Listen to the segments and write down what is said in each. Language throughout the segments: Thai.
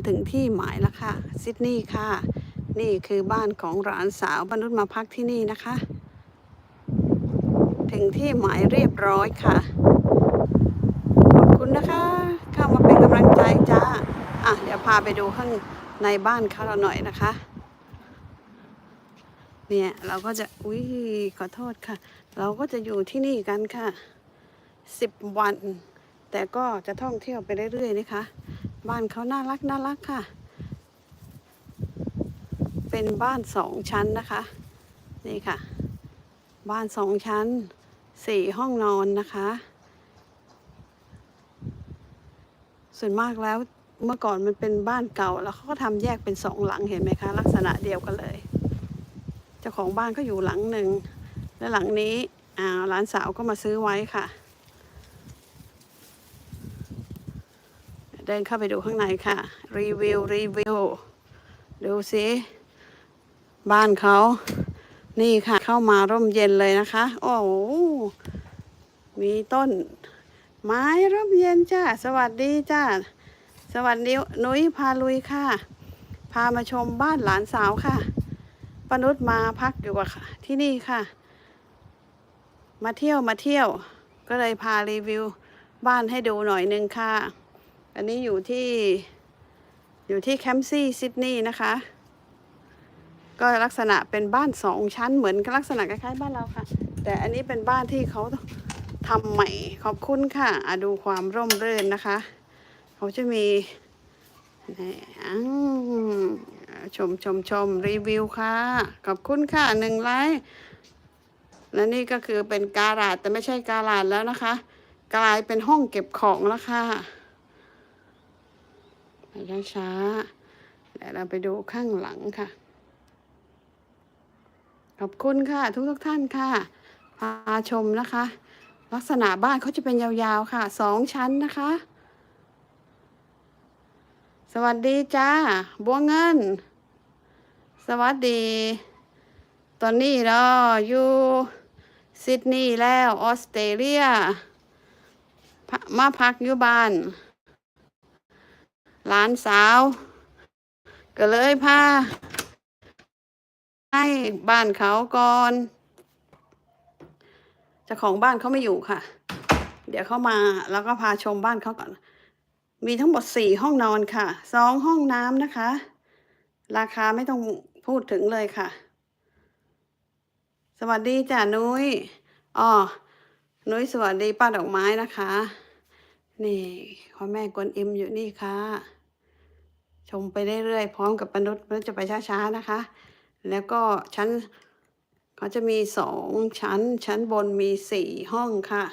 มาถึงที่หมายแล้วค่ะซิดนีย์ค่ะ นี่คือบ้านของหลานสาวบรรุษมาพักที่นี่นะคะ ถึงที่หมายเรียบร้อยค่ะ ขอบคุณนะคะเข้ามาเป็นกำลังใจจ้าอะเดี๋ยวพาไปดูข้างในบ้านเขาเราหน่อยนะคะ เนี่ยเราก็จะอุ้ยขอโทษค่ะ เราก็จะอยู่ที่นี่กันค่ะสิบวัน แต่ก็จะท่องเที่ยวไปเรื่อยๆนะคะ บ้านเขาน่ารักน่ารักค่ะ เป็นบ้านสองชั้นนะคะ นี่ค่ะ บ้านสองชั้นสี่ห้องนอนนะคะ ส่วนมากแล้วเมื่อก่อนมันเป็นบ้านเก่า แล้วเขาก็ทำแยกเป็นสองหลังเห็นไหมคะ ลักษณะเดียวกันเลย เจ้าของบ้านก็อยู่หลังหนึ่งและหลังนี้อ่าหลานสาวก็มาซื้อไว้ค่ะ เดินเข้าไปดูข้างในค่ะ รีวิว รีวิว ดูสิบ้านเขา นี่ค่ะ เข้ามาร่มเย็นเลยนะคะ โอ้มีต้น ไม้ร่มเย็นจ้า สวัสดีจ้า สวัสดีนุ้ยพาลุยค่ะ พามาชมบ้านหลานสาวค่ะปนุษมาพักอยู่กับที่นี่ค่ะ มาเที่ยวมาเที่ยว ก็เลยพารีวิว บ้านให้ดูหน่อยนึงค่ะ อันนี้อยู่ที่อยู่ที่แคมป์ซี่ซิดนีย์นะคะ ก็ลักษณะเป็นบ้านสองชั้นเหมือนลักษณะคล้ายๆบ้านเราค่ะ แต่อันนี้เป็นบ้านที่เขาทำใหม่ขอบคุณค่ะอะดูความร่มรื่นนะคะ เขาจะมีชมชมชมรีวิวค่ะ ขอบคุณค่ะหนึ่งไลค์และนี่ก็คือเป็นการาดแต่ไม่ใช่การาดแล้วนะคะ กลายเป็นห้องเก็บของแล้วค่ะ ไปช้าๆเดี๋ยวเราไปดูข้างหลังค่ะ ขอบคุณค่ะ ทุกทุกท่านค่ะ พาชมนะคะ ลักษณะบ้านเขาจะเป็นยาวๆค่ะสองชั้นนะคะ สวัสดีจ้า บัวเงิน สวัสดี ตอนนี้เราอยู่ซิดนีย์แล้วออสเตรเลีย มาพักอยู่บ้าน หลานสาว ก็เลยพาให้บ้านเขาก่อนจ้าของบ้านเขาไม่อยู่ค่ะ เดี๋ยวเขามาแล้วก็พาชมบ้านเขาก่อน มีทั้งหมดสี่ห้องนอนค่ะ สองห้องน้ำนะคะ ราคาไม่ต้องพูดถึงเลยค่ะ สวัสดีจ้ะนุ้ยอ๋อนุ้ยสวัสดีป้าดอกไม้นะคะ นี่พ่อแม่กวนอิมอยู่นี่ค่ะ ชมไปเรื่อยๆพร้อมกับปนุษย์ปนุษย์จะไปช้าๆนะคะ แล้วก็ชั้นเขาจะมีสองชั้น ชั้นบนมีสี่ห้องค่ะ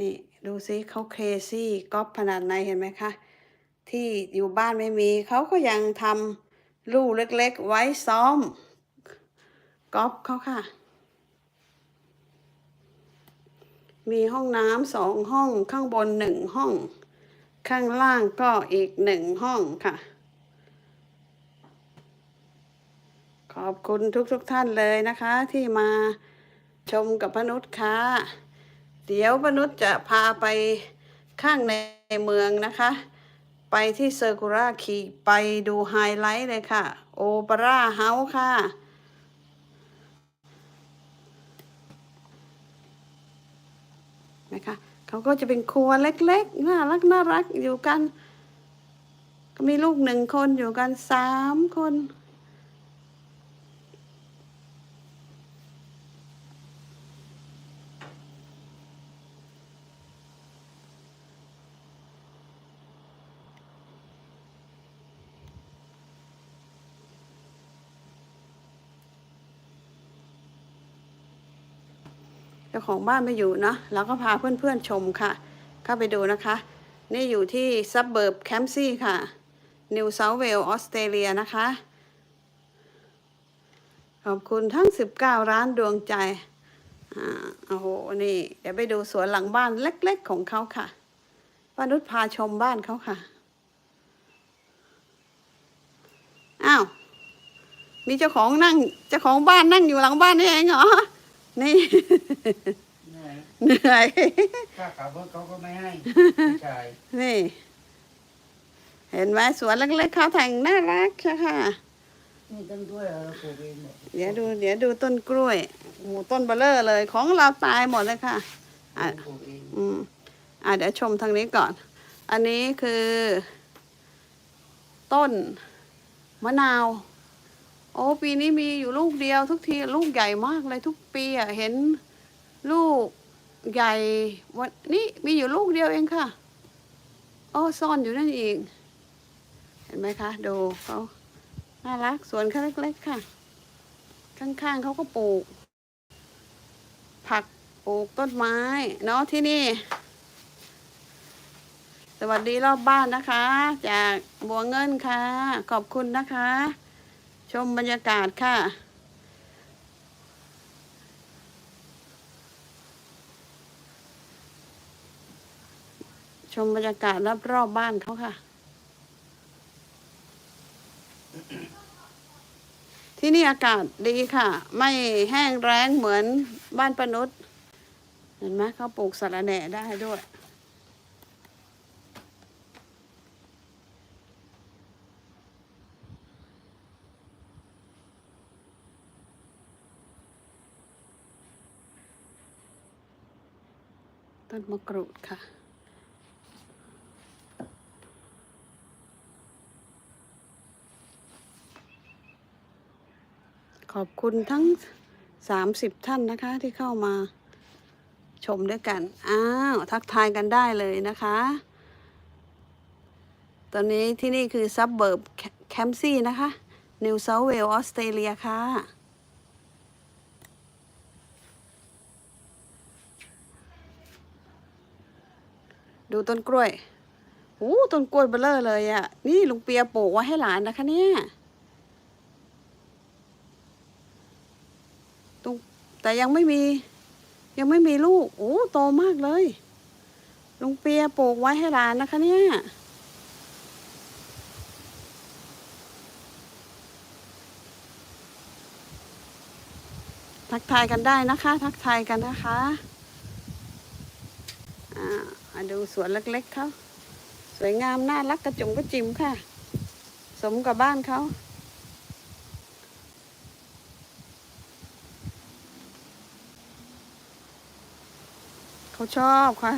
นี่ดูซิเขาเครซี่ก๊อปขนาดไหนเห็นไหมคะที่อยู่บ้านไม่มีเขาก็ยังทำลู่เล็กๆ ไว้ซ้อมก๊อปเขาค่ะ มีห้องน้ำสองห้องข้างบนหนึ่งห้อง ข้างล่างก็อีกหนึ่งห้องค่ะ ขอบคุณทุกๆทท่านเลยนะคะ ที่มาชมกับพนุษย์ค่ะ เดี๋ยวพนุษย์จะพาไปข้างในเมืองนะคะ ไปที่เซอร์กูราคีไปดูไฮไลท์เลยค่ะ โอเปร่าเฮาส์ค่ะนะคะ เขาก็จะเป็นครัวเล็กๆน่ารักน่ารักอยู่กัน ก็มีลูกหนึ่งคนอยู่กันสามคน เจ้าของบ้านไม่อยู่เนาะเราก็พาเพื่อนๆชมค่ะ เข้าไปดูนะคะ นี่อยู่ที่ซับเบิร์บแคมซี่ค่ะนิวเซาเวลออสเตรเลียนะคะ ขอบคุณทั้ง 19 ร้านดวงใจอ่าโอ้โห นี่ เดี๋ยวไปดูสวนหลังบ้านเล็กๆของเขาค่ะป้านุชพาชมบ้านเขาค่ะ อ้าว มีเจ้าของนั่ง เจ้าของบ้านนั่งอยู่หลังบ้านนี่เองเหรอ นี่ เหนื่อยเหนื่อย ค่าขับรถเขาก็ไม่ให้ไม่จ่ายนี่ เห็นไหมสวนเล็กๆเขาแต่งน่ารักใช่ค่ะ นี่ต้นกล้วยเราปลูกเองเนี่ยเดี๋ยวดู เดี๋ยวดูต้นกล้วยโอ้โหต้นเบลเลอร์เลย ของเราตายหมดเลยค่ะอะ ปลูกเองอืม อะเดี๋ยวชมทางนี้ก่อน อันนี้คือ ต้นมะนาว โอ้ปีนี้มีอยู่ลูกเดียวทุกทีลูกใหญ่มากเลยทุกปีอะเห็นลูกใหญ่วันนี้มีอยู่ลูกเดียวเองค่ะโอ้ซ่อนอยู่นั่นเองเห็นไหมคะดูเขาน่ารักสวนเขาเล็กๆค่ะ ข้างๆเขาก็ปลูก ผักปลูกต้นไม้เนาะที่นี่ สวัสดีรอบบ้านนะคะ จากบัวเงินค่ะ ขอบคุณนะคะ ชมบรรยากาศค่ะ ชมบรรยากาศรอบรอบบ้านเขาค่ะ ที่นี่อากาศดีค่ะ ไม่แห้งแล้งเหมือนบ้านปนุษย์เห็นไหมเขาปลูกสะระแหน่ได้ด้วย ต้นมะกรูดค่ะ ขอบคุณทั้ง 30 ท่านนะคะที่เข้ามาชมด้วยกัน อ้าว ทักทายกันได้เลยนะคะ ตอนนี้ที่นี่คือซับเบิร์บแคมซี่นะคะ นิวเซาเวลออสเตรเลียค่ะ ดูต้นกล้วยโอ้ต้นกล้วยเบลเลอร์เลยอะ่ะ นี่ลุงเปียปลูกไว้ให้หลานนะคะเนี่ยตรงแต่ยังไม่มี ยังไม่มีลูก โอ้โตมากเลย ลุงเปียปลูกไว้ให้หลานนะคะเนี่ยทักทายกันได้นะคะ ทักทายกันนะคะ ดูสวนเล็กๆเขาสวยงามน่ารักกระจุงกระจิมค่ะ สมกับบ้านเขาเขาชอบค่ะ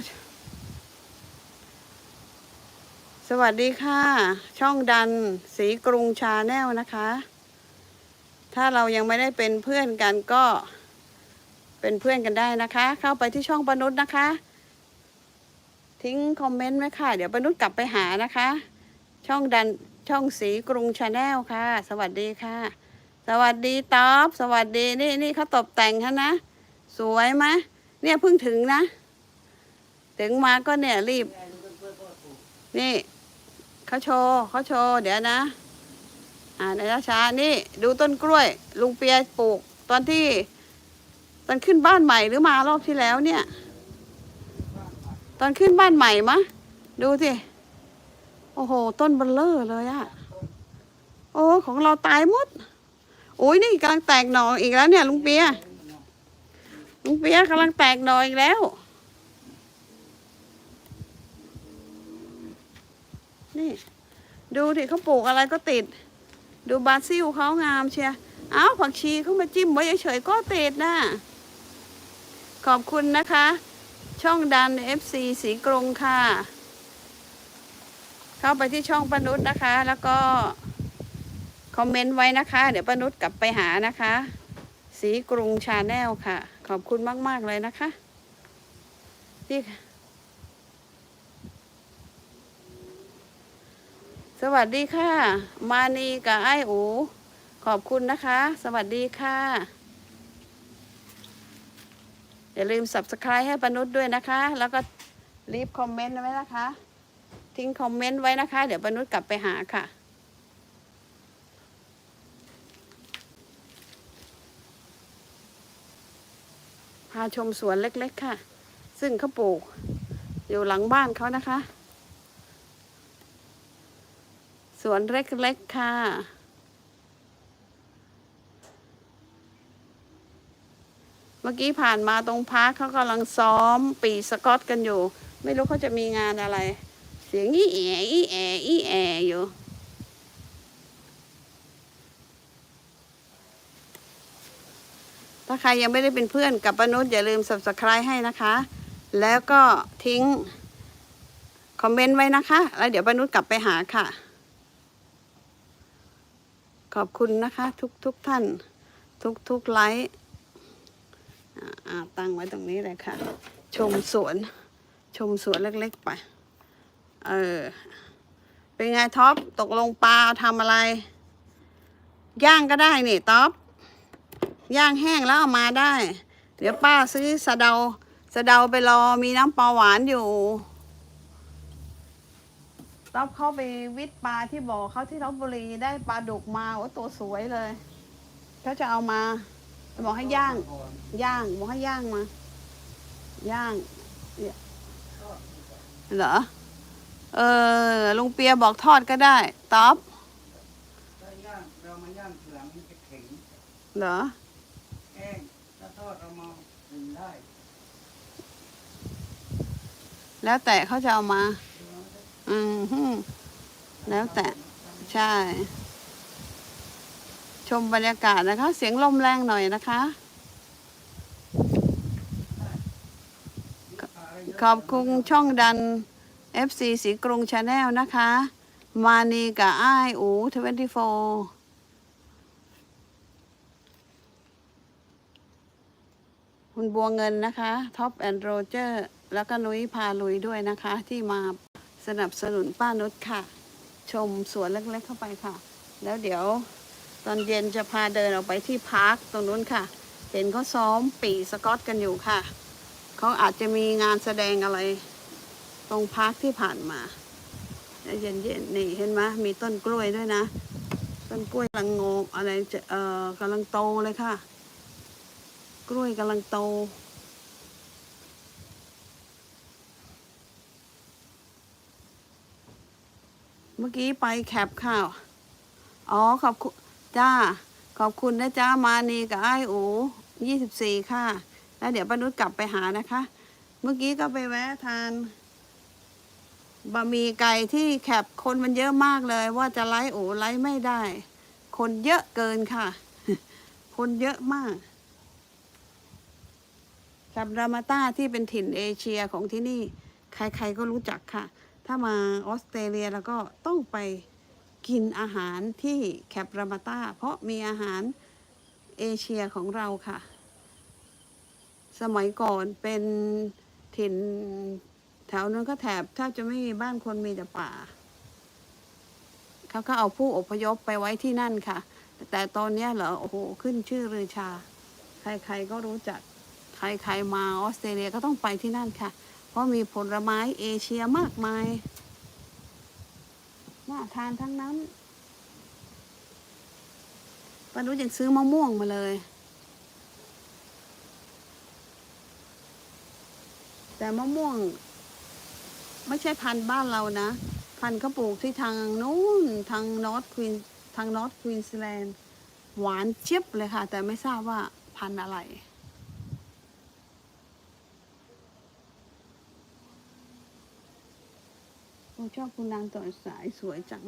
สวัสดีค่ะ ช่องดันสีกรุงชาแนลนะคะ ถ้าเรายังไม่ได้เป็นเพื่อนกันก็เป็นเพื่อนกันได้นะคะ เข้าไปที่ช่องปนุษย์นะคะ ทิ้งคอมเมนต์ไว้ค่ะ เดี๋ยวปนุษย์กลับไปหานะคะ ช่องดันช่องสีกรุงชาแนลค่ะ สวัสดีค่ะ สวัสดีต๊อบสวัสดีนี่นี่เขาตกแต่งคะนะ สวยไหมเนี่ยเพิ่งถึงนะ ถึงมาก็เนี่ยรีบ นี่เขาโชว์เขาโชว์เดี๋ยวนะ อ่าในราชานี่ดูต้นกล้วย ลุงเปียปลูก ตอนที่ ตอนขึ้นบ้านใหม่หรือมารอบที่แล้วเนี่ย ตอนขึ้นบ้านใหม่มะ ดูสิ โอ้โห ต้นเบลเลอร์เลยอะโอ้ของเราตายหมด โอ้ยนี่กำลังแตกหน่ออีกแล้วเนี่ยลุงเปีย ลุงเปียกำลังแตกหน่ออีกแล้ว นี่ ดูดิเขาปลูกอะไรก็ติด ดูบาซิลเขางามเชียเอ้าวผักชีเขามาจิ้มไว้เฉยๆก็ติดนะขอบคุณนะคะ ช่องดัน FC สีกรงค่ะ เข้าไปที่ช่องปนุษนะคะ แล้วก็คอมเมนต์ไว้นะคะ เดี๋ยวปนุษกลับไปหานะคะ สีกรุงชาแนลค่ะ ขอบคุณมาก ๆ เลยนะคะ ที่สวัสดีค่ะ มานีกับไอ้อู ขอบคุณนะคะ สวัสดีค่ะ อย่าลืม subscribe ให้ปนุษย์ด้วยนะคะ แล้วก็รีบคอมเมนต์ไว้นะคะ ทิ้งคอมเมนต์ไว้นะคะ เดี๋ยวปนุษย์กลับไปหาค่ะพาชมสวนเล็กๆค่ะ ซึ่งเขาปลูก อยู่หลังบ้านเขานะคะ สวนเล็กๆค่ะ เมื่อกี้ผ่านมาตรงพาร์คเขากำลังซ้อมปีสกอตกันอยู่ ไม่รู้เขาจะมีงานอะไร เสียงอีแออีแออีแออยู่ถ้าใครยังไม่ได้เป็นเพื่อนกับปนุษย์อย่าลืม subscribe ให้นะคะ แล้วก็ทิ้ง คอมเมนต์ไว้นะคะ แล้วเดี๋ยวปนุษย์กลับไปหาค่ะ ขอบคุณนะคะ ทุกทุกท่าน ทุกทุกไลค์ อ่าตั้งไว้ตรงนี้เลยค่ะ ชมสวน ชมสวนเล็กๆไป เออ เป็นไงท็อป ตกลงปลาทำอะไร ย่างก็ได้นี่ท็อป ย่างแห้งแล้วเอามาได้ เดี๋ยวป้าซื้อสะเดา สะเดาไปรอ มีน้ำปลาหวานอยู่ต๊อบเข้าไปวิทย์ปลาที่บ่อเขาที่ลบบุรีได้ปลาดุกมาโอ้ตัวสวยเลยเขาจะเอามา บอกให้ย่าง ย่าง บอกให้ย่างมา ย่างเนี่ยเหรอ เออ ลุงเปียบอกทอดก็ได้ต๊อบถ้าย่างเรามาย่างทีหลังมันจะแข็งเหรอแห้งถ้าทอดเรามาอุ่นได้ แล้วแต่เขาจะเอามา อืมฮึแล้วแต่ ใช่ ชมบรรยากาศนะคะ เสียงลมแรงหน่อยนะคะ ขอบคุณช่องดัน FC สีกรุงชาแนลนะคะ มานีกับอ้ายอูทเวนตี้โฟคุณบัวเงินนะคะท็อปแอนด์โรเจอร์แล้วก็นุ้ยพาลุยด้วยนะคะ ที่มาสนับสนุนป้านุชค่ะ ชมสวนเล็กๆเข้าไปค่ะ แล้วเดี๋ยว ตอนเย็นจะพาเดินออกไปที่พาร์คตรงนู้นค่ะ เห็นเขาซ้อมปีสกอตกันอยู่ค่ะ เขาอาจจะมีงานแสดงอะไร ตรงพาร์คที่ผ่านมาแล้วเย็นๆนี่เห็นไหมมีต้นกล้วยด้วยนะ ต้นกล้วยกำลังงงอะไรจะเอ่อกำลังโตเลยค่ะ กล้วยกำลังโตเมื่อกี้ไปแคปข้าว อ๋อ ขอบคุณ จ้า ขอบคุณนะจ้ามานีกับไอ้ายอูยี่สิบสี่ค่ะ แล้วเดี๋ยวป้านุชกลับไปหานะคะ เมื่อกี้ก็ไปแวะทานบะหมี่ไก่ที่แคปคนมันเยอะมากเลย ว่าจะไล์โอไล์ไม่ได้ คนเยอะเกินค่ะ คนเยอะมากกับรามาต้าที่เป็นถิ่นเอเชียของที่นี่ ใครๆก็รู้จักค่ะ ถ้ามาออสเตรเลียแล้วก็ต้องไป กินอาหารที่แคปรามาต้า เพราะมีอาหารเอเชียของเราค่ะ สมัยก่อนเป็นถิ่นแถวนั้นก็แถบแทบจะไม่มีบ้านคนมีแต่ป่า เขาก็เอาผู้อพยพไปไว้ที่นั่นค่ะ แต่ตอนนี้เหรอโอ้โหขึ้นชื่อรือชา ใครๆก็รู้จัก ใครๆมาออสเตรเลียก็ต้องไปที่นั่นค่ะ เพราะมีผลไม้เอเชียมากมาย น่าทานทั้งนั้นป้านุยังซื้อมะม่วงมาเลย แต่มะม่วง ไม่ใช่พันธุ์บ้านเรานะ พันธุ์เขาปลูกที่ทางนู้นทางนอร์ทควีนทางนอร์ทควีนสแลนด์หวานเจี๊ยบเลยค่ะ แต่ไม่ทราบว่าพันธุ์อะไร ผมชอบคุณนางต่อนสายสวยจัง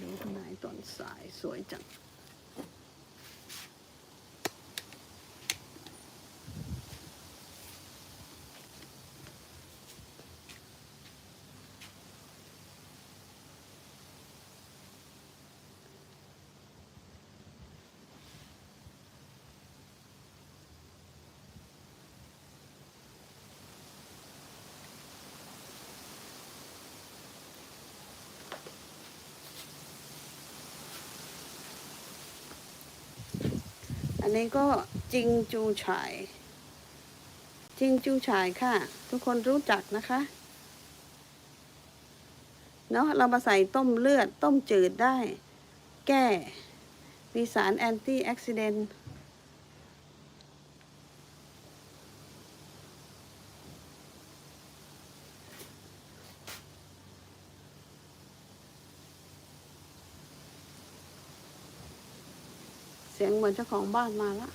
ดูคุณนายต่อนสายสวยจัง นนี้ก็จิงจูฉายจิงจูฉายค่ะ ทุกคนรู้จักนะคะ เนาะเรามาใส่ต้มเลือดต้มจืดได้ แก้ มีสารแอนตี้ออกซิเดนต์ เสียงเหมือนเจ้าของบ้านมาแล้ว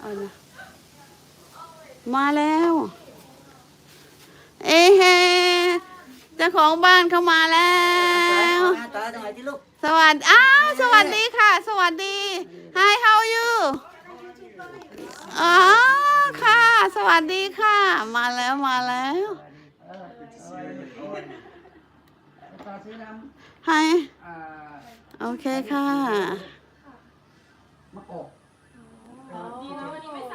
เอานะมาแล้วเจ้าของบ้านเข้ามาแล้วหน้าตาตรงไหนที่ลูกสวัสดีอ้าวสวัสดีค่ะ สวัสดี Hi how are you อ๋อค่ะ สวัสดีค่ะ มาแล้วมาแล้วเออเอาไว้ตาซื้อน้ Hi ำอ่า โอเคค่ะ มะกอก อ๋อ ดีนะวันนี้ไม่ส